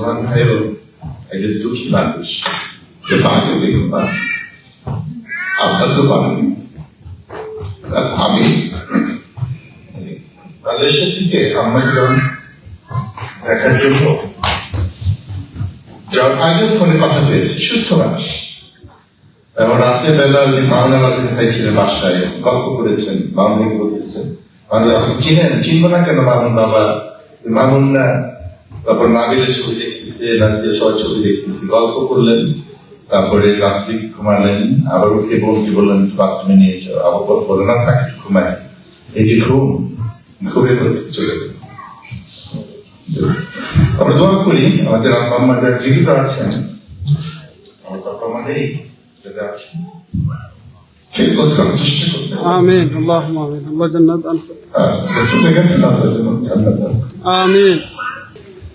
যে পেয়েছি সুস্থ মানুষ এবং রাতের বেলা ওই মামলা নাজির ভাই বাসায় গল্প করেছেন মামুনি বলতেছেন আপনি চিনেন চিনবো না কেন মামুন বাবা মামুন না তারপর নাবিলের ছবি দেখতেছে নাজিয়া সবার ছবি দেখতেছে। গল্প করলেন তারপরে রাত্রি ঘুমালেন আবার উঠে বোনকে বললেন বাথরুমে নিয়ে যাও। আবার বলে না তাকে ঘুমায় এই যে ঘুম ঘুরে ঘুরতে চলে আমরা দোয়া করি আমাদের আব্বা আম্মা যারা জীবিত আছেন আমার বাবা মা নেই যারা আছেন আমিন আল্লাহ আমিন আল্লাহ জান্নাত হ্যাঁ, আমিন।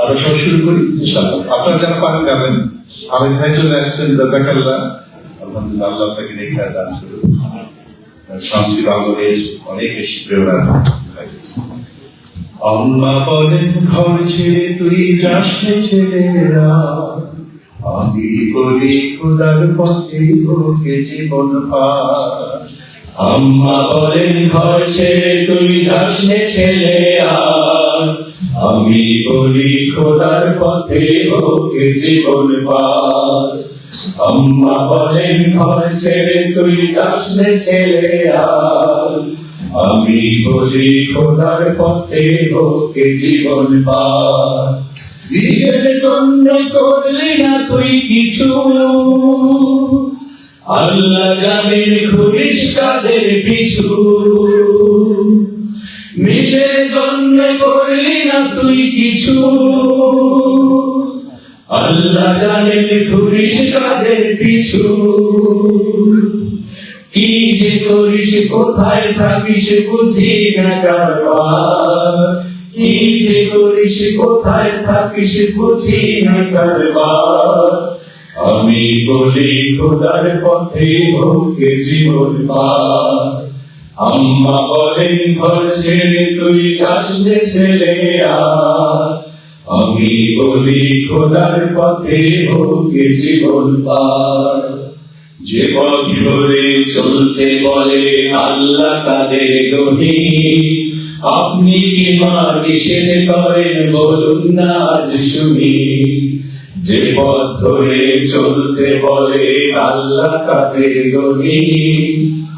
আরও শুরু করি আপনারা যারা পারেন গাবেন আমি ভাই চলে আসছেন দাদাকাল্লা আলহামদুলিল্লাহ, আল্লাহ আপনাকে রেখে দান করুন আলোরের অনেক বেশি প্রেরণা। বলেন, ঘর ছেড়ে তুই যাস ছেলেরা আমি করি খোদার পথে জীবন পার। বলেন, ঘর ছেড়ে তুই যাস নে ছেলে আর আমি বলি, খোদার পথে ওকে জীবন পার। আম্মা বলেন, ঘর ছেড়ে তুই নে ছেলে আর। আমি বলি, খোদার পথে ওকে জীবন পার। নিজের জন্য করলি না তুই কিছু? আল্লাহ জানেন ঘুরিস কাদের পিছু। কিছু। আল্লাহ জানেন ঘুরিস পিছু। কি যে করিস, কোথায় থাকিস বুঝি না কারবার। কি যে করিস, কোথায় থাকিস বুঝি না কারবার। আমি বলি খোদার পথে হোকে জীবন পার। আম্মা বলেন, ঘর ছেড়ে তুই যাস ছেলে আমি বলি, খোদার পথে হোকে জীবন পার। যে পথ ধরে চলতে বলে আল্লাহ তাদের গহি আপনি কি মা নিষেধ করেন বলুন না আজ শুনি। যে পথ ধরে চলতে বলে আল্লাহ তাদের গহি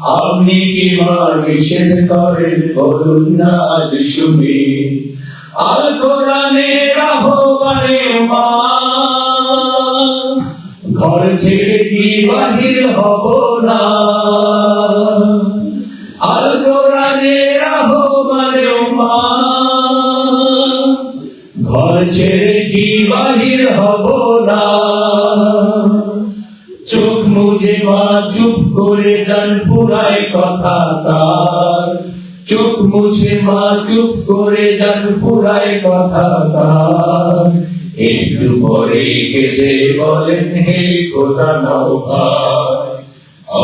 আপনি কি মা নিষেধ করেন বলুন না আজ শুনি। আল কোরআনের মা। ঘর ছেড়ে কি বাহির হব না। আল কোরআনের আহ্বানে মা। ঘর ছেড়ে বাহির হব না। চোখ মুছে মা চুপ করে যান পুরায় কথা তার। চোখ মুছে মা চুপ করে যান পুরায় কথা তার। একটু পরে কেসে বলেন, হে কোথা নাও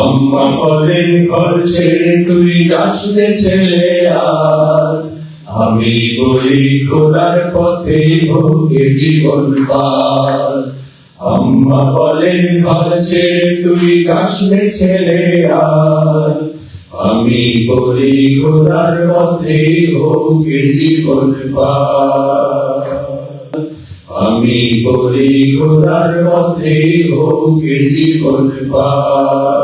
আম্মা বলেন, ঘর ছেড়ে তুই যাস ছেলে আর। আমি বলি, খোদার পথে হোকে জীবন পার। আম্মা বলেন, ঘর ছেড়ে তুই যাস ছেলে আর। আমি বলি, খোদার পথে হোকে জীবন পার। আমি বলি, খোদার পথে হোকে জীবন পার।